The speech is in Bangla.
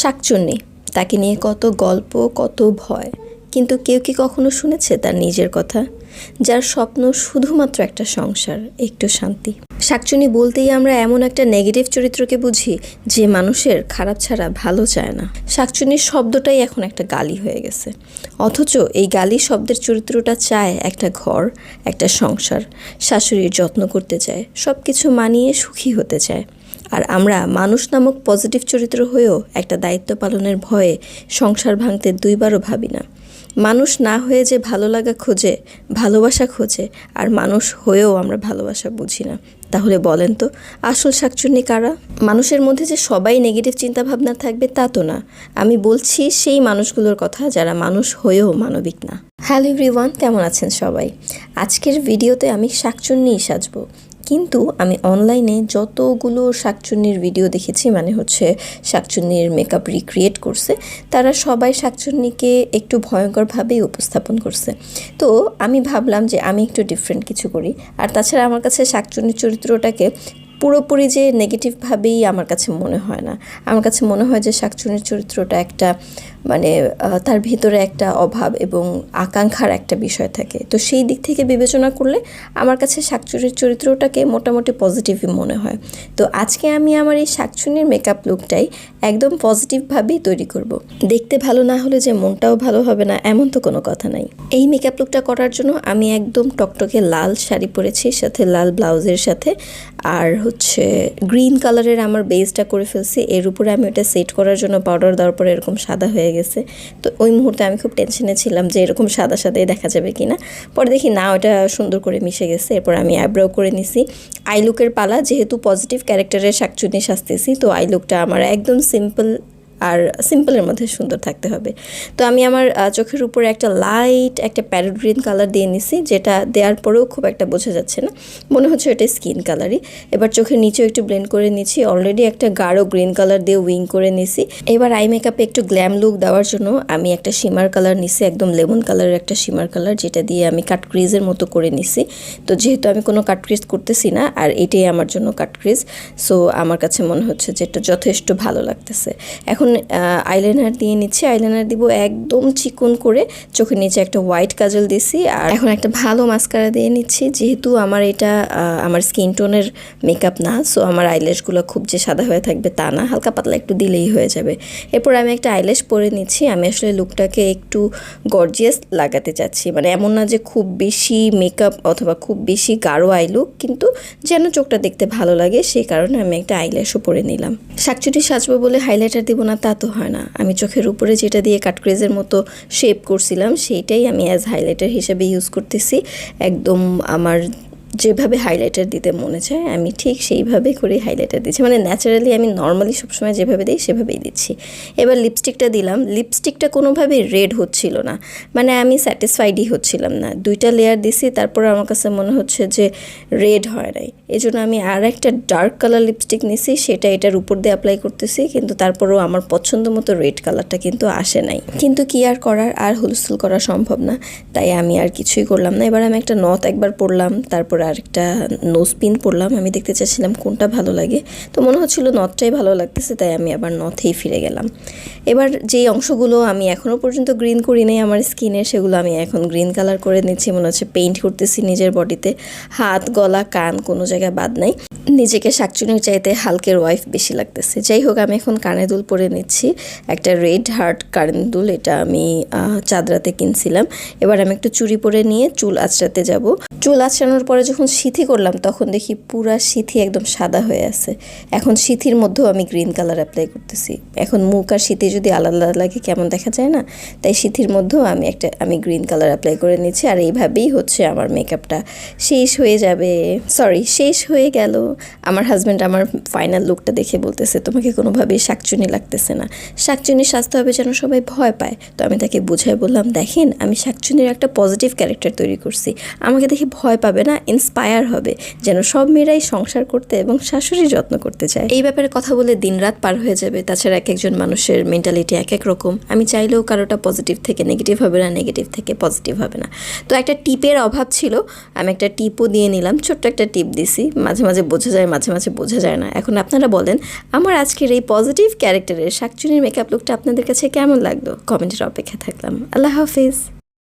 শাকচুন্নি। তাকে নিয়ে কত গল্প, কত ভয়। কিন্তু কেউ কি কখনো শুনেছে তার নিজের কথা? যার স্বপ্ন শুধুমাত্র একটা সংসার, একটু শান্তি। শাকচুনি বলতেই আমরা এমন একটা নেগেটিভ চরিত্রকে বুঝি, যে মানুষের খারাপ ছাড়া ভালো চায় না। শাকচুনির শব্দটাই এখন একটা গালি হয়ে গেছে। অথচ এই গালি শব্দের চরিত্রটা চায় একটা ঘর, একটা সংসার। শাশুড়ির যত্ন করতে চায় সব কিছু মানিয়ে সুখী হতে চায়। আর আমরা মানুষ নামক পজিটিভ চরিত্র হয়েও একটা দায়িত্ব পালনের ভয়ে সংসার ভাঙতে দুইবারও ভাবি না। মানুষ না হয়ে যে ভালো লাগা খোঁজে, ভালোবাসা খোঁজে, আর মানুষ হয়েও আমরা ভালোবাসা বুঝি না। তাহলে বলেন তো, আসল শাকচুন্নি কারা? মানুষের মধ্যে যে সবাই নেগেটিভ চিন্তাভাবনা থাকবে তা তো না। আমি বলছি সেই মানুষগুলোর কথা যারা মানুষ হয়েও মানবিক না। হ্যালো এভরিওয়ান, কেমন আছেন সবাই? আজকের ভিডিওতে আমি শাকচুন্নিই সাজবো। কিন্তু আমি অনলাইনে যতগুলো শাকচুন্নির ভিডিও দেখেছি মানে হচ্ছে শাকচুন্নির মেকআপ রিক্রিয়েট করছে, তারা সবাই শাকচুন্নিকে একটু ভয়ঙ্করভাবেই উপস্থাপন করছে। তো আমি ভাবলাম যে আমি একটু ডিফারেন্ট কিছু করি। আর তাছাড়া আমার কাছে শাকচুন্নির চরিত্রটাকে পুরোপুরি যে নেগেটিভভাবেই আমার কাছে মনে হয় না। আমার কাছে মনে হয় যে শাকচুনির চরিত্রটা একটা মানে তার ভিতরে একটা অভাব এবং আকাঙ্ক্ষার একটা বিষয় থাকে। তো সেই দিক থেকে বিবেচনা করলে আমার কাছে শাকচুনির চরিত্রটাকে মোটামুটি পজিটিভই মনে হয়। তো আজকে আমি আমার এই শাকচুনির মেকআপ লুকটাই একদম পজিটিভভাবেই তৈরি করব। দেখতে ভালো না হলে যে মনটাও ভালো হবে না, এমন তো কোনো কথা নাই। এই মেকআপ লুকটা করার জন্য আমি একদম টকটকে লাল শাড়ি পরেছি, সাথে লাল ব্লাউজের সাথে। আর হচ্ছে গ্রিন কালারের আমার বেসটা করে ফেলছি। এর উপরে আমি ওটা সেট করার জন্য পাউডার দেওয়ার পরে এরকম সাদা হয়ে গেছে। তো ওই মুহূর্তে আমি খুব টেনশনে ছিলাম যে এরকম সাদা সাদাই দেখা যাবে কি না পরে দেখি না, ওটা সুন্দর করে মিশে গেছে। এরপর আমি আইব্রাউ করে নিছি। আইলুকের পালা, যেহেতু পজিটিভ ক্যারেক্টারের শাকচুনি সাজতেছি, তো আইলুকটা আমার একদম সিম্পল আর সিম্পলের মধ্যে সুন্দর থাকতে হবে। তো আমি আমার চোখের উপরে একটা লাইট একটা প্যারোট গ্রিন কালার দিয়ে নিছি, যেটা দেওয়ার পরেও খুব একটা বোঝা যাচ্ছে না। মনে হচ্ছে এটা স্কিন কালারই এবার চোখের নিচেও একটু ব্লেন্ড করে নিচ্ছি অলরেডি একটা গাঢ় গ্রিন কালার দিয়ে উইং করে নিছি। এবার আই মেকআপে একটু গ্ল্যাম লুক দেওয়ার জন্য আমি একটা শিমার কালার নিছি, একদম লেমন কালারের একটা শিমার কালার যেটা দিয়ে আমি কাট ক্রিজের মতো করে নিছি। তো যেহেতু আমি কোনো কাট ক্রিজ করতেছি না, আর এটাই আমার জন্য কাট ক্রিজ সো আমার কাছে মনে হচ্ছে যে এটা যথেষ্ট ভালো লাগতেছে। এখন আইলাইনার দিয়ে নিচ্ছি। আইলাইনার দিব একদম চিকন করে। চোখের নিচে একটা হোয়াইট কাজল দিছি। আর এখন একটা ভালো মাস্কারা দিয়ে নিচ্ছি। যেহেতু আমার এটা আমার স্কিন টোনের মেকআপ না সো আমার আইল্যাশগুলো খুব যে সাদা হয়ে থাকবে তা না। হালকা পাতলা একটু দিলেই হয়ে যাবে। এরপর আমি একটা আইল্যাশ পরে নিচ্ছি। আমি আসলে লুকটাকে একটু গর্জিয়াস লাগাতে চাচ্ছি। মানে এমন না যে খুব বেশি মেকআপ অথবা খুব বেশি গাঢ় আই লুক কিন্তু যেন চোখটা দেখতে ভালো লাগে, সেই কারণে আমি একটা আইল্যাশও পরে নিলাম। শাকচুটি সাজবো বলে হাইলাইটার দিব না তা তো হয় না। আমি চোখের উপরে যেটা দিয়ে কাটক্রেজের মতো শেপ করছিলাম, সেইটাই আমি অ্যাজ হাইলাইটার হিসেবে ইউজ করতেছি। একদম আমার যেভাবে হাইলাইটার দিতে মনে চায়, আমি ঠিক সেইভাবে করে হাইলাইটার দিচ্ছি। মানে ন্যাচারালি আমি নর্মালি সবসময় যেভাবে দিই, সেভাবেই দিচ্ছি। এবার লিপস্টিকটা দিলাম। লিপস্টিকটা কোনোভাবেই রেড হচ্ছিল না। মানে আমি স্যাটিসফাইডই হচ্ছিলাম না। দুইটা লেয়ার দিছি, তারপর আমার কাছে মনে হচ্ছে যে রেড হয় নাই। এই জন্য আমি আর একটা ডার্ক কালার লিপস্টিক নিছি, সেটা এটার উপর দিয়ে অ্যাপ্লাই করতেছি, কিন্তু তারপরেও আমার পছন্দ মতো রেড কালারটা কিন্তু আসে নাই। কিন্তু কি আর করার? আর হুলস্থুল করা সম্ভব না। তাই আমি আর কিছুই করলাম না। এবার আমি একটা নথ একবার পরলাম, তারপর আর একটা নোজ পিন পরলাম। আমি দেখতে চাচ্ছিলাম কোনটা ভালো লাগে। তো মনে হচ্ছিল নথটাই ভালো লাগতেছে, তাই আমি আবার নথেই ফিরে গেলাম। এবার যেই অংশগুলো আমি এখনও পর্যন্ত গ্রিন করি নাই, আমার স্কিনে সেগুলো আমি এখন গ্রিন কালার করে নিচ্ছি। মনে হচ্ছে পেইন্ট করতেছি নিজের বডিতে হাত, গলা, কান কোনো জায়গায় বাদ নাই। নিজেকে শাকচুনির চাইতে হালকের ওয়াইফ বেশি লাগতেছে। যাই হোক, আমি এখন কানে দুল পরে নিচ্ছি। একটা রেড হার্ট কারেন্ট দুল, এটা আমি চাঁদরাতে কিনছিলাম। এবার আমি একটু চুড়ি পরে নিয়ে চুল আঁচড়াতে যাব। চুল আঁচড়ানোর পরে যখন সিথি করলাম, তখন দেখি পুরা সিথি একদম সাদা হয়ে আছে। এখন সিথির মধ্যেও আমি গ্রিন কালার অ্যাপ্লাই করতেছি। এখন মুখ আর সিথি যদি আলাদা লাগে, কেমন দেখা যায় না? তাই সিথির মধ্যেও আমি একটা, আমি গ্রিন কালার অ্যাপ্লাই করে নিচ্ছি। আর এইভাবেই হচ্ছে আমার মেকআপটা শেষ হয়ে যাবে সরি শেষ হয়ে গেল। আমার হাজব্যান্ড আমার ফাইনাল লুকটা দেখে বলতেছে, তোমাকে কোনোভাবেই শাকচুনি লাগতেছে না। শাকচুনি সাজতে হবে যেন সবাই ভয় পায়। তো আমি তাকে বুঝাই বললাম, দেখেন, আমি শাকচুনির একটা পজিটিভ ক্যারেক্টার তৈরি করছি। আমাকে দেখে ভয় পাবে না। ইন্সপায়ার হবে, যেন সব মেয়েরাই সংসার করতে এবং শাশুড়ির যত্ন করতে চায়। এই ব্যাপারে কথা বলে দিনরাত পার হয়ে যাবে, তাছাড়া এক একজন মানুষের মেন্টালিটি এক এক রকম। আমি চাইলেও কারোটা পজিটিভ থেকে নেগেটিভ হবে না নেগেটিভ থেকে পজিটিভ হবে না। তো একটা টিপের অভাব ছিল, আমি একটা টিপও দিয়ে নিলাম, ছোট্ট একটা টিপ দিছি। মাঝে মাঝে বোঝা যায়, মাঝে মাঝে বোঝা যায় না। এখন আপনারা বলেন, আমার আজকের এই পজিটিভ ক্যারেক্টারের শাকচুনির মেকআপ লুকটা আপনাদের কাছে কেমন লাগল? কমেন্টের অপেক্ষা থাকলাম। আল্লাহ হাফিজ।